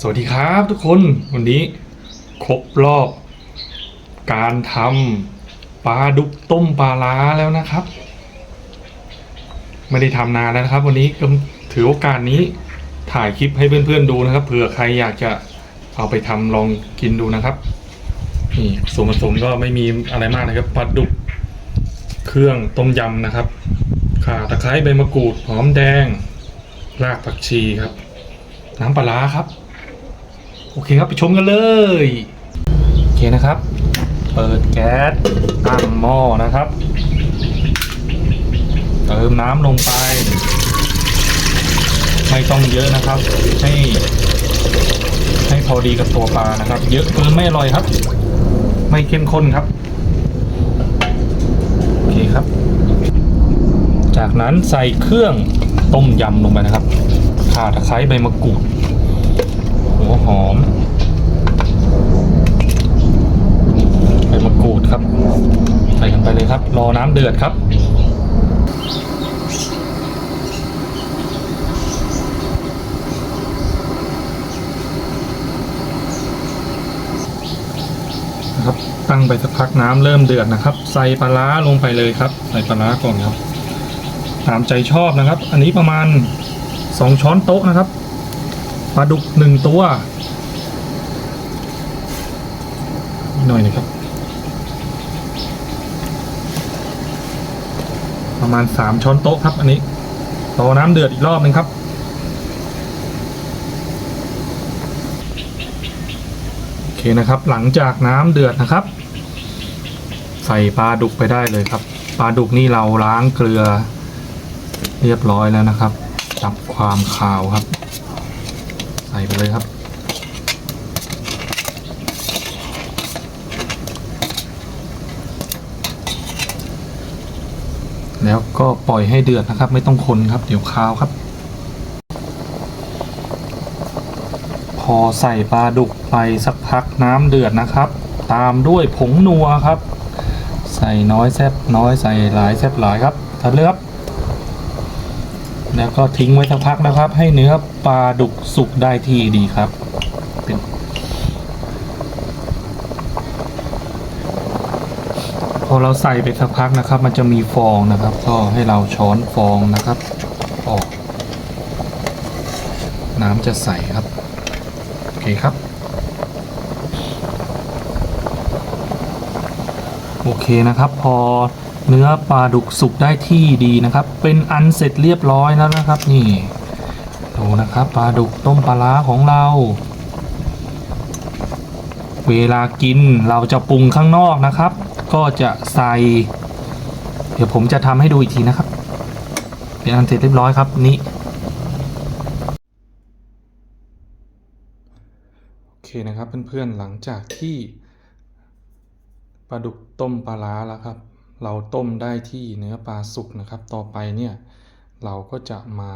สวัสดีครับทุกคนวันนี้ครบรอบ การทำปลาดุกต้มปลาล้าแล้วนะครับ ไม่ได้ทำนานแล้วนะครับ วันนี้ก็ถือโอกาสนี้ถ่ายคลิปให้เพื่อนๆดูนะครับเผื่อใครอยากจะเอาไปทำลองกินดูนะครับนี่ส่วนผสมก็ไม่มีอะไรมากนะครับปลาดุกเครื่องต้มยำนะครับข่าตะไคร้ใบมะกรูดหอมแดงรากผักชีครับ น้ำปลาร้าครับ โอเคครับไปชมกันเลย โอเคนะครับ เปิดแก๊สตั้งหม้อนะครับ เติมน้ำลงไป ไม่ต้องเยอะนะครับ ให้ ให้พอดีกับตัวปลานะครับ เยอะเกินไม่อร่อยครับ ไม่เข้มข้นครับโอเคครับ จากนั้นใส่เครื่องต้มยำลงไปนะครับข่าตะไคร้ใบมะกรูด หัวหอมใบมะกรูดครับ ใส่กันไปเลยครับ รอน้ำเดือดครับครับตั้งไปสักพักน้ำเริ่มเดือดนะครับ ใส่ปลาร้าลงไปเลยครับ ใส่ปลาร้าก่อนครับ ตามใจชอบนะครับ อันนี้ประมาณ 2 ช้อนโต๊ะนะครับ ปลาดุกหนึ่งตัวนิดหน่อยนะครับ ประมาณ3ช้อนโต๊ะครับ อันนี้รอน้ำเดือดอีกรอบหนึ่งครับโอเคนะครับ หลังจากน้ำเดือดนะครับ ใส่ปลาดุกไปได้เลยครับปลาดุกนี่เราล้างเกลือเรียบร้อยแล้วนะครับดับความคาวครับ ส่ไปเลยครับ แล้วก็ปล่อยให้เดือดนะครับ ไม่ต้องคนครับ เดี๋ยวคาวครับ พอใส่ปลาดุกไปสักพักน้ำเดือดนะครับ ตามด้วยผงนัวครับ ใส่น้อยแซบน้อยใส่หลายแซบหลายครับทันเลยครับ แล้วก็ทิ้งไว้สักพักนะครับ ให้เนื้อปลาดุกสุกได้ที่ดีครับพอเราใส่ไปสักพักนะครับ มันจะมีฟองนะครับ ก็ให้เราช้อนฟองนะครับออกน้ำจะใสครับ โอเคครับ โอเคนะครับ พอ เนื้อปลาดุกสุกได้ที่ดีนะครับ เป็นอันเสร็จเรียบร้อยแล้วนะครับ นี่ดูนะครับปลาดุกต้มปลาร้าของเรา เวลากินเราจะปรุงข้างนอกนะครับ ก็จะใส่ เดี๋ยวผมจะทำให้ดูอีกทีนะครับเป็นอันเสร็จเรียบร้อยครับนี่โอเคนะครับเพื่อนๆหลังจากที่ปลาดุกต้มปลาร้าแล้วครับ เราต้มได้ที่เนื้อปลาสุกนะครับ ต่อไปเนี่ยเราก็จะมา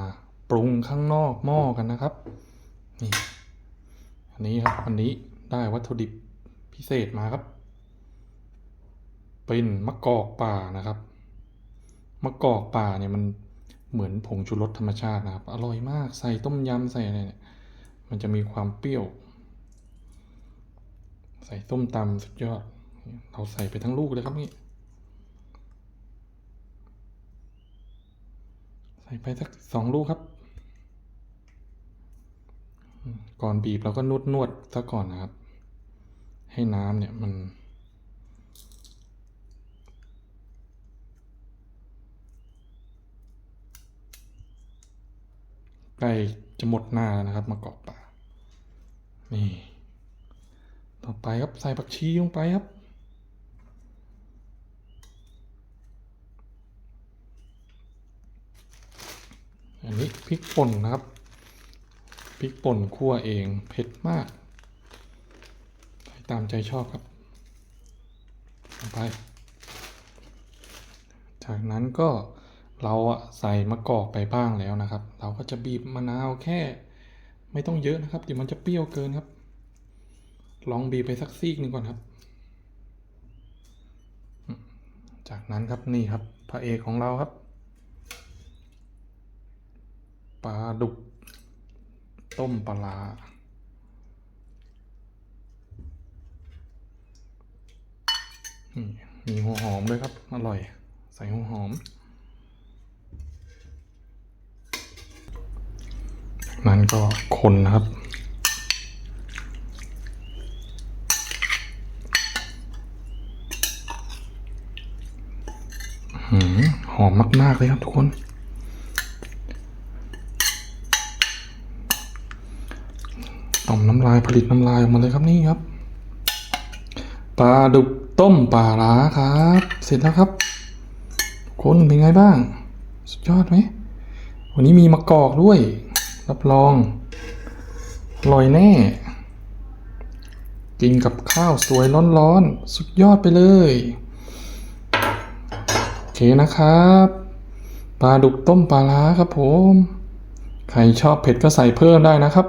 ปรุงข้างนอกหม้อกันนะครับ นี่อันนี้ครับอันนี้ได้วัตถุดิบพิเศษมาครับ เป็นมะกอกป่านะครับ มะกอกป่าเนี่ยมันเหมือนผงชูรสธรรมชาตินะครับ อร่อยมากใส่ต้มยำใส่อะไรเนี่ยมันจะมีความเปรี้ยว ใส่ส้มตำสุดยอด เราใส่ไปทั้งลูกเลยครับนี่ ส่ไปสักสองลูกครับ ก่อนบีบเราก็นวดนวดซะก่อนนะครับ ให้น้ำเนี่ยมันใกล้จะหมดหน้าแล้วนะครับ มะกอกป่า นี่ ต่อไปครับใส่ผักชีลงไปครับ อันนี้พริกป่นนะครับพริกป่นคั่วเองเผ็ดมากใส่ตามใจชอบครับลงไป จากนั้นก็เราใส่มะกอกไปบ้างแล้วนะครับ เราก็จะบีบมะนาวแค่ไม่ต้องเยอะนะครับเดี๋ยวมันจะเปรี้ยวเกินครับ ลองบีบไปสักซีกหนึ่งก่อนครับ จากนั้นครับนี่ครับพระเอกของเราครับ ปลาดุก ต้มปลามีหัวหอมด้วยครับ อร่อย ใส่หัวหอมนั้นก็คนนะครับหอมมาก ๆ เลยครับทุกคน ต่อมน้ำลายผลิตน้ำลายออกมาเลยครับนี่ครับปลาดุกต้มปลาร้าครับ เสร็จแล้วครับคนเป็นไงบ้าง สุดยอดไหมวันนี้มีมะกอกด้วย รับรองอร่อยแน่ กินกับข้าวสวยร้อนๆ สุดยอดไปเลยโอเคนะครับปลาดุกต้มปลาร้าครับผม ใครชอบเผ็ดก็ใส่เพิ่มได้นะครับ